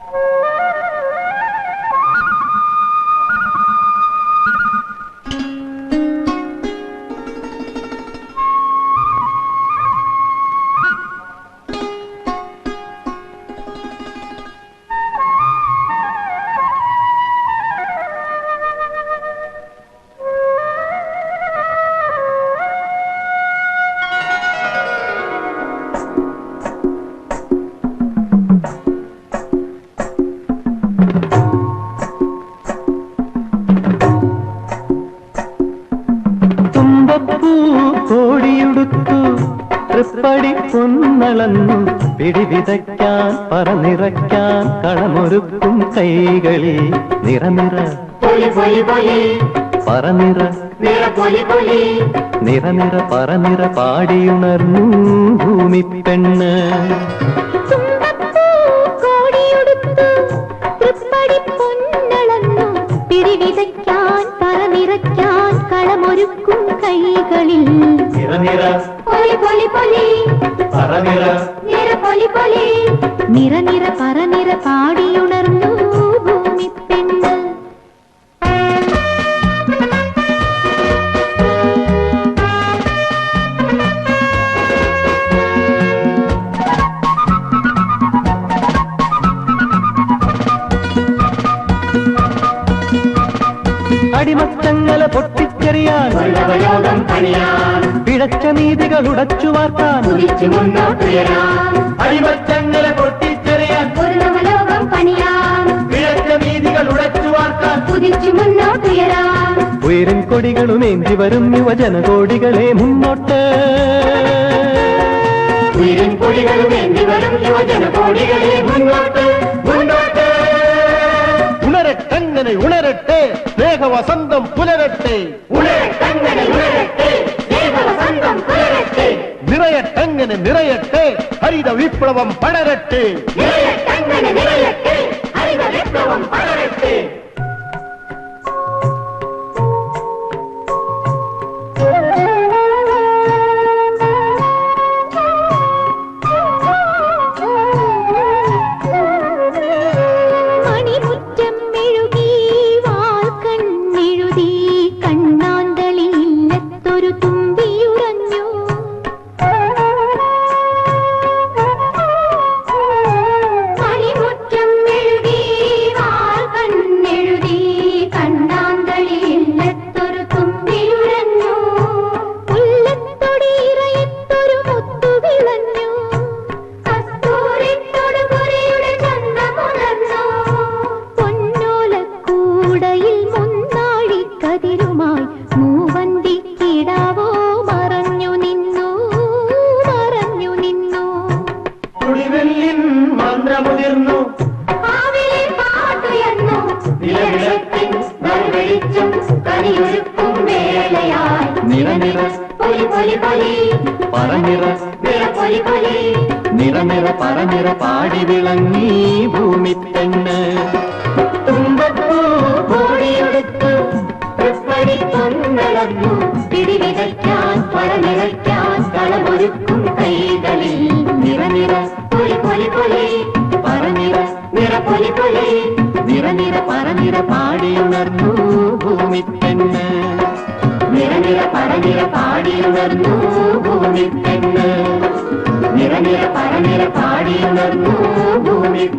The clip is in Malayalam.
തുമ്പപ്പൂ കോടിയുടുത്തു തൃപ്പടി പൊന്നളന്നു പിടിവിതയ്ക്കാൻ പറനിറയ്ക്കാൻ കളമൊരുക്കും കൈകളിൽ നിറനിറ. പറനിറ. നിറനിറ പറനിറ പാടിയുണർന്നു ഭൂമി പെണ്ണ്. പിരിവിതയ്ക്കാൻ പറനിറയ്ക്കാൻ കളമൊരുക്കും കൈകളിൽ. നിറനിറ. പൊലി പൊലി പൊലി. പറനിറ. നിറ പൊലി പൊലി. നിറ നിറ പറനിറ പാടിയുണർന്നു ഭൂമി പെണ്ണ്. അടിമത്തങ്ങളെ പൊട്ടിച്ചെറിയാൻ പണിയാൻ. പിഴച്ച നീതികൾ ഉടച്ചു വാർക്കാൻ അടിമത്തങ്ങളെ കൊടികളും പൊട്ടിച്ചെറിയാൻ. പിഴച്ച നീതികൾ ഉടച്ചു വാർക്കാൻ ഉയരും കൊടികളുമേന്തി വരും യുവജന കോടികളെ മുന്നോട്ട്. ഉയരും കൊടികളും എന്തി വരും യുവജന കോടികളെ മുന്നോട്ട്. கண்களை உணரட்டு வேக வசந்தம் புலரட்டு. நிறைய டங்கன நிறையட்டு ஹரித விப்ளவம் படரட்டு. நிறைய டங்கன நிறையட்டு ஹரித விப்ளவம் படரட்டு. കുടിവെല്ലിൻ മന്ത്രമുതിർന്നു. ആവിലെ പാട്ടുയർന്നു. നിലവിളക്കിൻ വെളിച്ചം കനിയൊരുക്കും വേളയായി നിറനിറ പൊലി പൊലി പൊലി. പറനിറ നിറ പൊലി പൊലി. നിറനിറ പറനിറ പാടി വിളങ്ങി ഭൂമി പെണ്ണ്. തുമ്പപ്പൂ കോടിയെടുത്തു തൃപ്പടി പൊന്നളന്നു പിടിവിതയ്ക്കാൻ പറനിറയ്ക്കാൻ കളമൊരുക്കും നിറനിറ പറനിറ പാടിയുണർന്നു ഭൂമി പെണ്ണ് നിറനിറ പറനിറ പാടിയുണർന്നു ഭൂമി പെണ്ണ് നിറനിറ പറനിറ പാടിയുണർന്നു ഭൂമി പെണ്ണ് നിറനിറ പറനിറ